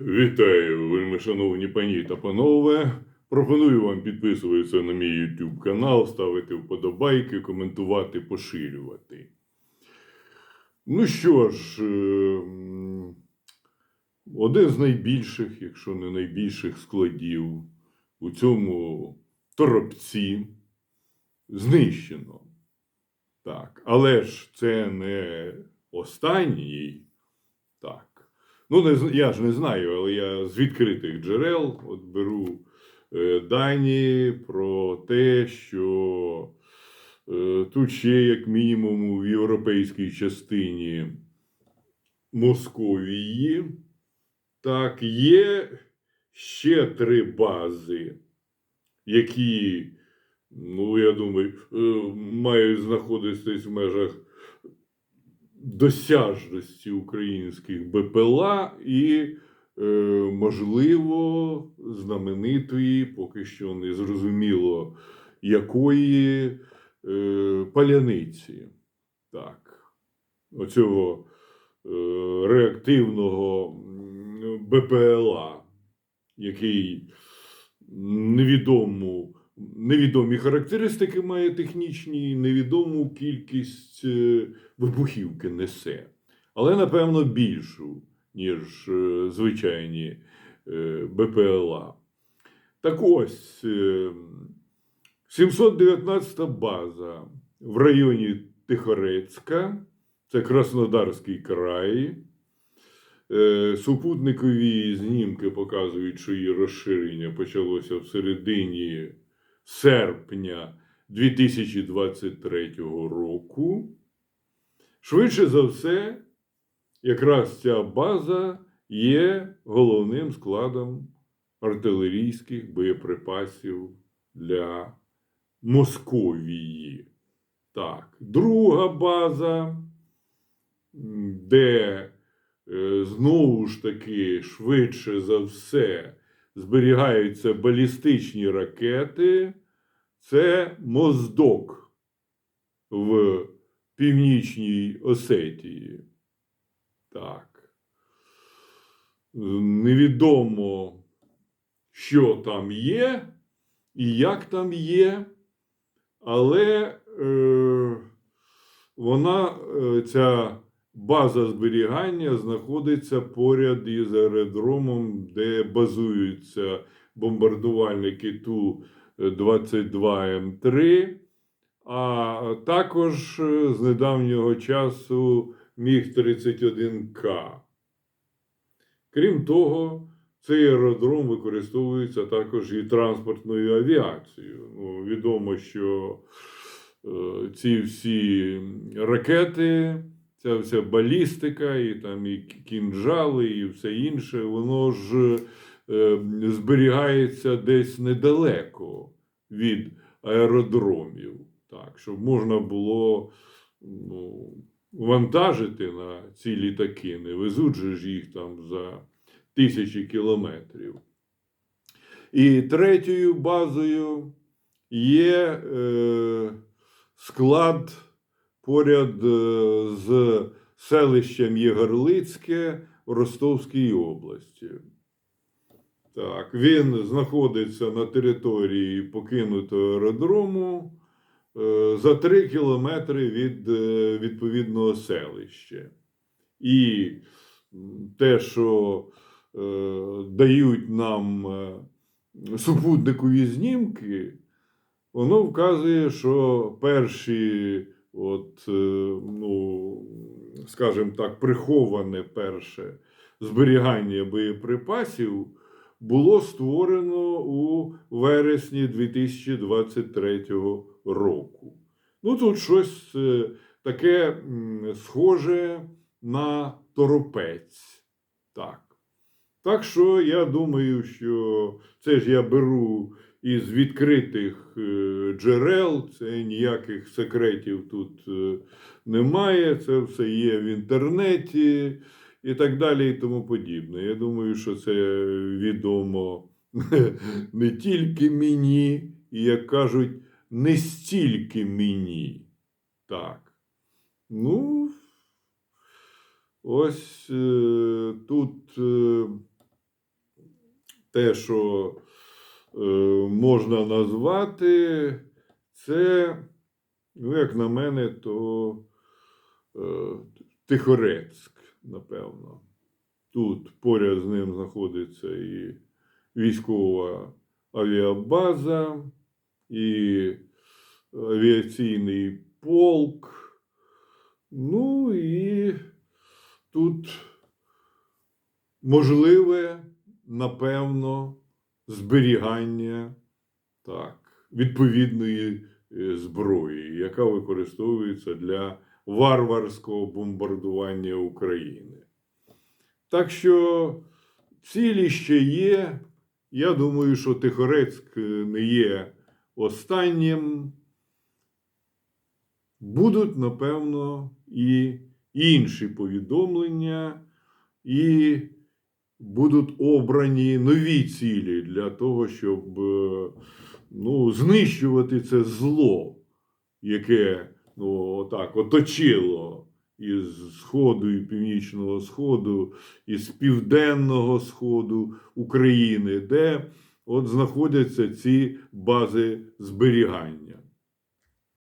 Вітаю, вельми шановні пані та панове. Пропоную вам підписуватися на мій YouTube канал, ставити вподобайки, коментувати, поширювати. Ну що ж, е, один з найбільших, якщо не найбільших складів у цьому торопці знищено. Так, але ж це не останній. Ну, не, я ж не знаю, але я з відкритих джерел. От беру е, дані про те, що е, тут ще, як мінімум, в європейській частині Московії, так, є ще три бази, які, ну, я думаю, е, мають знаходитись в межах досяжності українських БПЛА і, е, можливо, знаменитої, поки що не зрозуміло, якої е, паляниці. Так, оцього е, реактивного БПЛА, який невідому. Невідомі характеристики має технічні, невідому кількість е, вибухівки несе, але напевно більшу, ніж е, звичайні е, БПЛА. Так ось е, 719 база в районі Тихорецька, це Краснодарський край. Супутникові знімки показують, що її розширення почалося в середині серпня 2023 року. Швидше за все, якраз ця база є головним складом артилерійських боєприпасів для Московії. Так, друга база, де е, знову ж таки швидше за все зберігаються балістичні ракети, це Моздок в Північній Осетії. Так. Невідомо, що там є і як там є, але е, вона, е, ця база зберігання знаходиться поряд із аеродромом, де базуються бомбардувальники Ту-22М3, а також е, з недавнього часу Міг-31К. Крім того, цей аеродром використовується також і транспортною авіацією. Ну, відомо, що е, ці всі ракети, ця вся балістика, і там і кінжали, і все інше, воно ж е, зберігається десь недалеко від аеродромів, так, щоб можна було ну, вантажити на ці літаки, не везуть же ж їх там за тисячі кілометрів. І третьою базою є е, склад поряд е, з селищем Єгорлицьке в Ростовській області. Так, він знаходиться на території покинутого аеродрому е, за 3 кілометри від е, відповідного селища. І те, що е, дають нам супутникові знімки, воно вказує, що перші, от, е, ну, скажімо так, приховане перше зберігання боєприпасів було створено у вересні 2023 року. Ну, тут щось е, таке схоже на торопець. Так. Так що я думаю, що це ж я беру із відкритих е, джерел, це ніяких секретів тут е, немає, це все є в інтернеті і так далі, і тому подібне. Я думаю, що це відомо не тільки мені, і, як кажуть, не стільки мені. Так. Ну, ось е, тут. Те, що можна назвати, це, ну, як на мене, то е, Тихорецьк, напевно. Тут поряд з ним знаходиться і військова авіабаза, і авіаційний полк. Ну і тут можливе, напевно, зберігання так, відповідної е, зброї, яка використовується для варварського бомбардування України. Так що цілі ще є. Я думаю, що Тихорецьк не є останнім. Будуть, напевно, і інші повідомлення, і будуть обрані нові цілі для того, щоб е, ну, знищувати це зло, яке ну, так, оточило із Сходу і Північного Сходу, із Південного Сходу України, де от знаходяться ці бази зберігання.